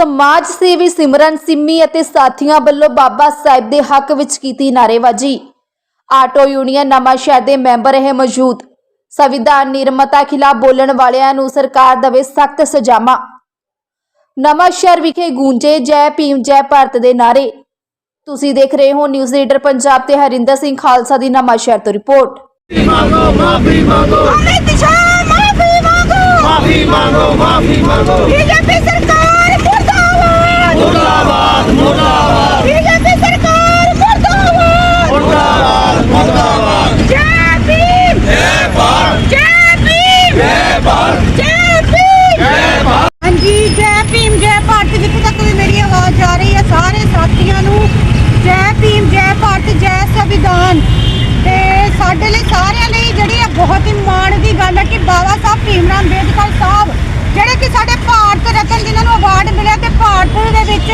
ਸਮਾਜ ਸੇਵੀ ਸਿਮਰਨ ਸਿੰਮੀ ਅਤੇ ਸਾਥੀਆਂ ਵੱਲੋਂ ਬਾਬਾ ਸਾਹਿਬ ਦੇ ਹੱਕ ਵਿੱਚ ਕੀਤੀ ਨਾਰੇਬਾਜ਼ੀ ਆਟੋ ਯੂਨੀਅਨ ਨਵਾਂਸ਼ਹਿਰ ਦੇ ਮੈਂਬਰ ਹੈ ਮੌਜੂਦ। ਸੰਵਿਧਾਨ ਨਿਰਮਤਾ ਖਿਲਾਫ ਬੋਲਣ ਵਾਲਿਆਂ ਨੂੰ ਸਰਕਾਰ ਦੇਵੇ ਸਖਤ ਸਜ਼ਾਵਾਂ। ਨਵਾਂਸ਼ਹਿਰ ਵਿਖੇ ਗੂੰਜੇ ਜੈ ਭੀਮ ਜੈ ਭਾਰਤ ਦੇ ਨਾਰੇ ਤੁਸੀਂ ਦੇਖ ਰਹੇ ਹੋ ਨਿਊਜ਼ ਰੀਡਰ ਪੰਜਾਬ ਤੇ ਹਰਿੰਦਰ ਸਿੰਘ ਖਾਲਸਾ ਦੀ ਨਵਾਂਸ਼ਹਿਰ ਤੋਂ ਰਿਪੋਰਟ। ਬਾਬਾ ਸਾਹਿਬ ਭੀਮਰਾਮ ਸਾਹਿਬ, ਜਿਹੜੇ ਕਿ ਸਾਡੇ ਭਾਰਤ ਰਤਨ ਜਿਨ੍ਹਾਂ ਨੂੰ ਅਵਾਰਡ ਮਿਲਿਆ ਤੇ ਭਾਰਤ ਦੇ ਵਿੱਚ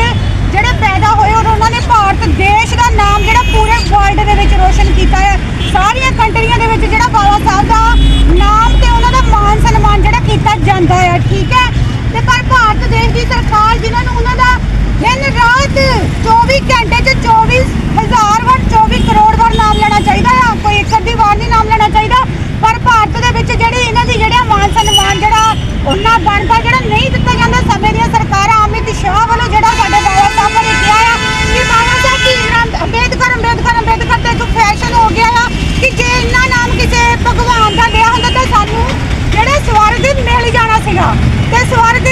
ਜਿਹੜੇ ਪੈਦਾ ਹੋਏ ਔਰ ਉਹਨਾਂ ਨੇ ਭਾਰਤ ਦੇਸ਼ ਦਾ ਨਾਮ ਜਿਹੜਾ ਪੂਰੇ ਵਰਲਡ ਦੇ ਵਿੱਚ ਰੋਸ਼ਨ ਕੀਤਾ ਹੈ। ਸਾਰੀਆਂ ਕੰਟਰੀਆਂ ਦੇ ਵਿੱਚ ਜਿਹੜਾ ਬਾਬਾ ਸਾਹਿਬ ਦਾ ਨਾਮ ਤੇ ਉਹਨਾਂ ਦਾ ਮਾਨ ਸਨਮਾਨ ਜਿਹੜਾ ਕੀਤਾ ਜਾਂਦਾ ਹੈ, ਠੀਕ ਹੈ? ਤੇ ਪਰ ਭਾਰਤ ਦੇਸ਼ ਦੀ ਸਰਕਾਰ ਜਿਨ੍ਹਾਂ ਨੂੰ ਉਹਨਾਂ ਦਾ ਦਿਨ ਰਾਤ 24 ਘੰਟੇ 'ਚ 24000 ਵਾਰ 24 ਕਰੋੜ ਵਾਰ ਨਾਮ ਲੈਣਾ ਚਾਹੀਦਾ ਆ ਕੋਈ ਇੱਕ ਅੱਧੀ ਵਾਰ ਨਹੀਂ ਨਾਮ ਲੈਣਾ ਚਾਹੀਦਾ ਪਰ ਭਾਰਤ ਦੇ ਵਿੱਚ ਜਿਹੜੀ ਇਹਨਾਂ ਦੀ ਜਿਹੜਾ ਮਾਨ ਸਨਮਾਨ ਜਿਹੜਾ ਉਹਨਾਂ ਬਣਦਾ ਜਿਹੜਾ ਨਹੀਂ ਦਿੱਤਾ ਜਾਂਦਾ ਸਮੇਂ ਦੀਆਂ ਸਰਕਾਰਾਂ ਅਮਿਤ ਸ਼ਾਹ ਵੱਲੋਂ ਜਿਹੜਾ ਸਾਡੇ ਬਾਬਾ ਸਾਹਿਬ ਨੇ ਕਿਹਾ ਆ ਕਿ ਬਾਬਾ ਸਾਹਿਬ ਭੀਮਰਾਮ ਅੰਬੇਦਕਰ ਅੰਬੇਦਕਰ ਅੰਬੇਦਕਰ ਤੇ ਇੱਕ ਫੈਸ਼ਨ ਹੋ ਗਿਆ ਆ ਕਿ ਜੇ ਇੰਨਾ ਨਾਮ ਕਿਸੇ ਭਗਵਾਨ ਦਾ ਲਿਆ ਹੁੰਦਾ ਤਾਂ ਸਾਨੂੰ ਜਿਹੜੇ ਸਵਰਗ ਮਿਲ ਜਾਣਾ ਸੀਗਾ ਤੇ ਸਵਰਗ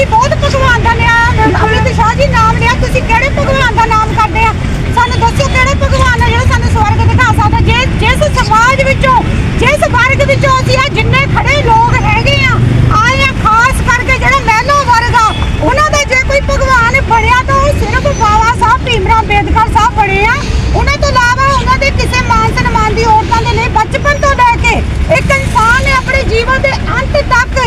ਅਸੀਂ ਬਹੁਤ ਭਗਵਾਨ ਦਾ ਨਾਮ ਅਮਿਤ ਸ਼ਾਹ ਜੀ ਨਾਮ ਲਿਆ, ਤੁਸੀਂ ਕਿਹੜੇ ਭਗਵਾਨ ਦਾ ਨਾਮ ਕਰਦੇ ਆ? ਸਾਨੂੰ ਦੱਸੋ ਕਿਹੜੇ ਭਗਵਾਨ ਆ ਜਿਹੜੇ ਸਾਨੂੰ ਸਵਰਗ ਦਿਖਾ ਸਕਦਾ? ਜੇ ਜਿਸ ਸਮਾਜ ਵਿੱਚੋਂ ਜਿਸ ਵਰਗ ਵਿੱਚੋਂ ਅਸੀਂ ਆ ਜਿੰਨੇ ਖੜੇ ਲੋਕ ਹੈਗੇ ਆ, ਆਏ ਆ, ਖਾਸ ਕਰਕੇ ਜਿਹੜਾ ਮਹਿਲੋ ਵਰਗ ਆ, ਉਹਨਾਂ ਦਾ ਜੇ ਕੋਈ ਭਗਵਾਨ ਬਣਿਆ ਤਾਂ ਉਹ ਸਿਰਫ ਬਾਬਾ ਸਾਹਿਬ ਭੀਮਰਾਮ ਅੰਬੇਦਕਰ ਸਾਹਿਬ ਬਣੇ ਆ। ਉਹਨਾਂ ਤੋਂ ਇਲਾਵਾ ਉਹਨਾਂ ਦੇ ਕਿਸੇ ਮਾਨ ਸਨਮਾਨ ਦੀ ਔਰਤਾਂ ਦੇ ਲਈ ਬਚਪਨ ਤੋਂ ਲੈ ਕੇ ਇੱਕ ਇਨਸਾਨ ਨੇ ਆਪਣੇ ਜੀਵਨ ਦੇ ਅੰਤ ਤੱਕ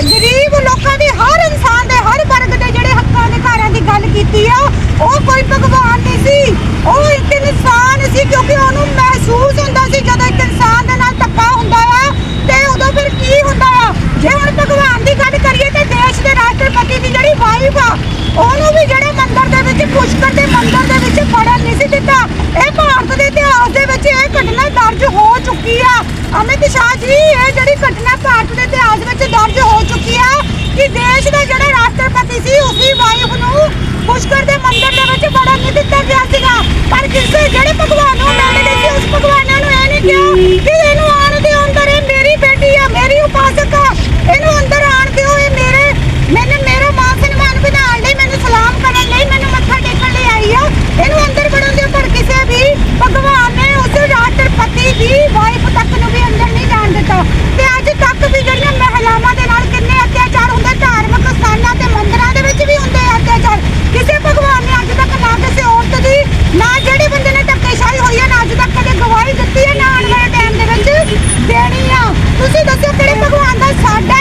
ਗਰੀਬ ਲੋਕਾਂ ਦੀ ਹਰ ਇਨਸਾਨ ਦੇ ਹਰ ਵਰਗ ਦੇ ਜਿਹੜੇ ਹੱਕਾਂ ਅਧਿਕਾਰਾਂ ਦੀ ਗੱਲ ਕੀਤੀ ਆ ਉਹ ਕੋਈ ਭਗਵਾਨ ਨਹੀਂ ਸੀ ਉਹ ਇੱਕ ਇਨਸਾਨ ਸੀ ਕਿਉਂਕਿ ਉਹਨੂੰ ਮਹਿਸੂਸ ਹੁੰਦਾ ਸੀ ਜਦੋਂ ਇੱਕ ਇਨਸਾਨ ਦੇ ਨਾਲ ਧੱਕਾ ਹੁੰਦਾ ਆ ਤੇ ਉਦੋਂ ਫਿਰ ਕੀ ਹੁੰਦਾ ਆ ਜੇ ਹੁਣ ਭਗਵਾਨ ਦੀ ਗੱਲ ਕਰੀਏ ਤੇ ਦੇਸ਼ ਦੇ ਰਾਸ਼ਟਰਪਤੀ ਦੀ ਜਿਹੜੀ ਵਾਈਫ ਆ ਉਹਨੂੰ ਵੀ ਜਿਹੜੇ ਮੰਦਰ ਦੇ ਵਿੱਚ ਪੁਸ਼ਕਰ ਦੇ ਮੰਦਰ ਦੇ ਵਿੱਚ ਫੜਨ ਨਹੀਂ ਸੀ ਦਿੱਤਾ ਇਹ ਭਾਰਤ ਦੇ ਇਤਿਹਾਸ ਦੇ ਵਿੱਚ ਇਹ ਘਟਨਾ ਦਰਜ ਹੋ ਚੁੱਕੀ ਆ ਅਮਿਤ ਸ਼ਾਹ ਜੀ, ਇਹ ਜਿਹੜੀ ਘਟਨਾ ਭਾਰਤ ਦੇ ਇਤਿਹਾਸ ਵਿੱਚ ਦਰਜ ਹੋ ਚੁੱਕੀ ਆ ਕਿ ਦੇਸ਼ ਦਾ ਜਿਹੜਾ ਰਾਸ਼ਟਰਪਤੀ ਸੀ ਉਸਦੀ ਵਾਈਫ ਨੂੰ ਪੁਸ਼ਕਰ ਦੇ ਮੰਦਰ ਦੇ ਵਿੱਚ ਵੜਨ ਨਹੀਂ ਦਿੱਤਾ ਗਿਆ ਸੀਗਾ ਪਰ ਕਿਸੇ ਜਿਹੜੇ ਭਗਵਾਨ ਨੂੰ ਮਿਲ ਗਏ ਸੀ ਉਸ ਭਗਵਾਨਾਂ ਨੂੰ ਇਹ ਨਹੀਂ ਕਿਹਾ ਕਿ ਇਹਨੂੰ ਆਣ ਦੇ ਅੰਦਰ ਇਹ ਮੇਰੀ ਬੇਟੀ ਆ ਮੇਰੀ ਉਪਾਸਕ ਆ ਇਹਨੂੰ ਅੰਦਰ ਆਣ ਦਿਓ ਇਹ ਮੇਰੇ ਮੈਨੂੰ ਮੇਰਾ ਮਾਨ ਸਨਮਾਨ ਵਧਾਉਣ ਲਈ ਮੈਨੂੰ ਸਲਾਮ ਕਰਨ ਲਈ ਮੈਨੂੰ ਮੱਥਾ ਟੇਕਣ ਲਈ ਆਈ ਆ ਇਹਨੂੰ ਅੰਦਰ ਵੜਨ ਦਿਓ ਪਰ ਕਿਸੇ ਵੀ ਭਗਵਾਨ ਨੇ ਉਸ ਰਾਸ਼ਟਰਪਤੀ ਦੀ ਵਾਈਫ ਤੱਕ ਨੂੰ ਵੀ ਅੰਦਰ ਨਹੀਂ ਜਾਣ ਦਿੱਤਾ ਤੇ ਅੱਜ ਤੱਕ ਵੀ ਜਿਹੜੀਆਂ ਮਹਿਲਾਵਾਂ ਦੇ ਨਾਲ ਕਿੰਨੇ ਅਤਿਆਚਾਰ ਹੁੰਦੇ ਧਾਰਮਿਕ ਸਥਾਨਾਂ ਤੇ ਮੰਦਿਰਾਂ ਦੇ ਵਿੱਚ ਵੀ ਹੁੰਦੇ ਆ ਅਤਿਆਚਾਰ ਕਿਸੇ ਭਗਵਾਨ ਨੇ ਅੱਜ ਤੱਕ ਨਾ ਕਿਸੇ ਔਰਤ ਦੀ ਨਾ ਜਿਹੜੇ ਬੰਦੇ ਨੇ ਧੱਕੇਸ਼ਾਹੀ ਹੋਈ ਹੈ ਨਾ ਅੱਜ ਤੱਕ ਕਦੇ ਗਵਾਹੀ ਦਿੱਤੀ ਹੈ ਨਾ ਆਉਣ ਵਾਲੇ ਟਾਈਮ ਦੇ ਵਿੱਚ ਦੇਣੀ ਆ ਤੁਸੀਂ ਦੱਸੋ ਕਿਹੜੇ ਭਗਵਾਨ ਦਾ ਸਾਡਾ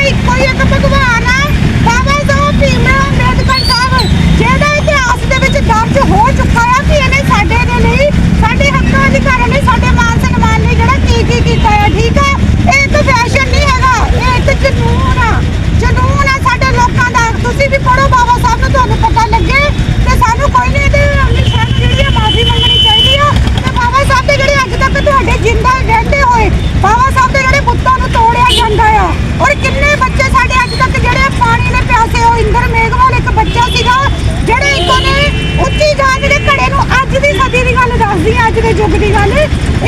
ਇੱਕੋ ਹੀ ਇੱਕ ਭਗਵਾਨ ਆ ਬਾਬਾ ਸਾਹਿਬ ਭੀਮਰਾਓ ਅੰਬੇਦਕਰ ਸਾਹਿਬ ਜਿਹਦਾ ਇਤਿਹਾਸ ਦੇ ਵਿੱਚ ਦਰਜ ਹੋ ਚੁੱਕਾ ਆ ਕਿ ਇਹਨੇ ਸਾਡੇ ਦੇ ਲਈ ਸਾਡੇ ਹੱਕਾਂ ਅਧਿਕਾਰਾਂ ਲਈ ਸਾਡੇ ਮਾਨ ਸਨਮਾਨ ਲਈ ਜਿਹੜਾ ਕੀ ਕੀ ਕੀਤਾ ਹੈ ਠੀਕ ਆ ਇਹ ਇੱਕ ਫੈਸ਼ਨ ਨਹੀਂ ਹੈਗਾ ਇਹ ਇੱਕ ਜਨੂਨ ਆ ਜਨੂਨ ਆ ਸਾਡੇ ਲੋਕਾਂ ਦਾ ਤੁਸੀਂ ਵੀ ਪੜੋ ਬਾਬਾ ਸਾਹਿਬ ਨੂੰ ਤੁਹਾਨੂੰ ਪਤਾ ਲੱਗੇ ਤੇ ਸਾਨੂੰ ਕੋਈ ਨਹੀਂ ਇਹਦੇ ਅਮਿਤ ਸ਼ਾਹ ਨੂੰ ਜਿਹੜੀ ਆ ਮਾਫੀ ਮੰਗਣੀ ਚਾਹੀਦੀ ਆ ਤੇ ਬਾਬਾ ਸਾਹਿਬ ਦੇ ਜਿਹੜੇ ਅੱਜ ਤੱਕ ਤੁਹਾਡੇ ਜਿੰਦਾ ਰਹਿੰਦੇ ਹੋਏ ਬਾਬਾ ਸਾਹਿਬ ਦੇ ਜਿਹੜੇ ਬੁੱਤਾਂ ਨੂੰ ਤੋੜਿਆ ਜਾਂਦਾ ਆ ਔਰ ਕਿੰਨੇ ਬੱਚੇ ਸਾਡੇ ਅੱਜ ਤੱਕ ਜਿਹੜੇ ਪਾਣੀ ਨੇ ਪਿਆਸੇ ਉਹ ਇੰਦਰ ਮੇਘਵਾਲ ਇੱਕ ਬੱਚਾ ਸੀਗਾ, ਜਿਹੜੇ ਇੱਕੋ ਨੇ ਉੱਚੀ ਜਾਨ ਦੇ ਘੜੇ ਨੂੰ ਅੱਜ ਦੀ ਸਦੀ ਦੀ ਗੱਲ ਦੱਸਦੀ ਆ, ਅੱਜ ਦੇ ਯੁੱਗ ਦੀ ਗੱਲ।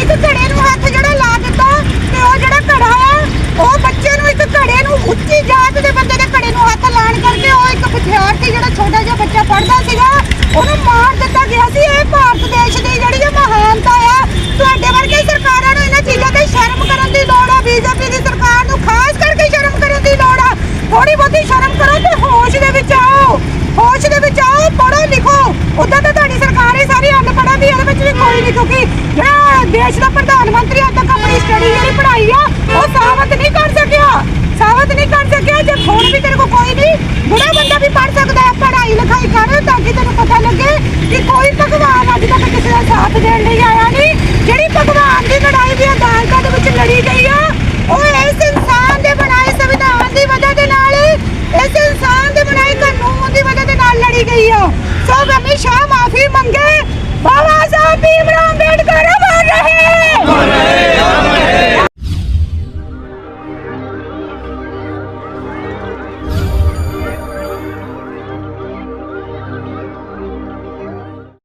ਇੱਕ ਘੜੇ ਨੂੰ ਹੱਥ ਜਿਹੜਾ ਲਾ ਦਿੱਤਾ ਤੇ ਉਹ ਜਿਹੜਾ ਘੜਾ ਆ, ਉਹ ਬੱਚੇ ਨੂੰ ਇੱਕ ਘੜੇ ਨੂੰ ਉੱਚੀ ਜਾਤ ਦੇ ਬੰਦੇ ਦੇ ਘੜੇ ਨੂੰ ਹੱਥ ਲਾਣ ਕਰਕੇ ਉਹ ਇੱਕ ਵਿਦਿਆਰਥੀ ਜਿਹੜਾ ਛੋਟਾ ਜਿਹਾ ਬੱਚਾ ਪੜਦਾ ਸੀਗਾ, ਉਹਨੂੰ ਮਾਰ ਦਿੱਤਾ ਗਿਆ ਸੀ ਇਹ ਭਾਰਤ ਦੇਸ਼ ਦੀ ਜਿਹੜੀ ਇਹ ਮਹਾਨਤਾ ਆ ਤੁਹਾਡੇ ਵਰਗੇ ਸਰਕਾਰਾਂ ਨੂੰ ਇਹਨਾਂ ਚੀਜ਼ਾਂ ਤੇ ਸ਼ਰਮ ਕਰਨ ਦੀ ਲੋੜ ਆ ਬੀਜੇਪੀ ਦੀ ਸਰਕਾਰ ਨੂੰ ਖਾਸ ਕਰਕੇ ਸ਼ਰਮ ਕਰਨ ਦੀ ਲੋੜ ਆ ਥੋੜੀ ਬਹੁਤੀ ਸ਼ਰਮ ਕਰੋ ਤੇ ਹੋਸ਼ ਦੇ ਵਿੱਚ ਆਓ ਹੋਸ਼ ਦੇ ਵਿੱਚ ਆਓ ਪੜੋ ਲਿਖੋ ਉਦਾਂ ਤਾਂ ਤੁਹਾਡੀ ਸਰਕਾਰ ਹੀ ਸਾਰੀ ਅਨਪੜ੍ਹਾਂ ਦੀ ਇਹਦੇ ਵਿੱਚ ਵੀ ਕੋਈ ਨਹੀਂ ਕਿਉਂਕਿ ਜਿਹੜਾ ਦੇਸ਼ ਦਾ ਪ੍ਰਧਾਨ ਮੰਤਰੀ, ਅੱਜ ਤੱਕ ਆਪਣੀ ਸਟੱਡੀ ਜਿਹੜੀ ਪੜ੍ਹਾਈ ਆ, ਉਹ ਸਾਬਤ ਨਹੀਂ ਕਰ ਸਕਿਆ। ਸਾਬਤ ਨਹੀਂ ਕਰ ਸਕਿਆ, ਜੇ ਹੁਣ ਵੀ ਤੇਰੇ ਕੋਲ ਕੋਈ ਨਹੀਂ, ਬੁੜਾ ਬੰਦਾ ਵੀ ਪੜ੍ਹ ਸਕਦਾ ਹੈ, ਪੜ੍ਹਾਈ ਲਿਖਾਈ ਕਰ, ਤਾਂ ਕਿ ਤੈਨੂੰ ਪਤਾ ਲੱਗੇ ਕਿ ਕੋਈ ਭਗਵਾਨ ਅੱਜ ਤੱਕ ਕਿਸੇ ਦਾ ਸਾਥ ਦੇਣ ਲਈ ਆਇਆ ਨਹੀਂ। ਜਿਹੜੀ ਭਗਵਾਨ ਦੀ ਲੜਾਈ ਦੀ ਅਦਾਲਤਾਂ ਦੇ ਵਿੱਚ ਲੜੀ ਗਈ ਆ, ਉਹ ਇਸ ਇਨਸਾਨ ਦੇ ਬਣਾਏ ਸੰਵਿਧਾਨ ਦੀ ਵਜ੍ਹਾ ਦੇ ਨਾਲ ਇਸ ਇਨਸਾਨ ਦੇ ਬਣਾਏ ਕਾਨੂੰਨ ਦੀ ਵਜ੍ਹਾ ਦੇ ਨਾਲ ਲੜੀ ਗਈ ਆ। ਸਭ ਅਮਿਤ ਸ਼ਾਹ ਮਾਫੀ ਮੰਗੇ। ਬਾਬਾ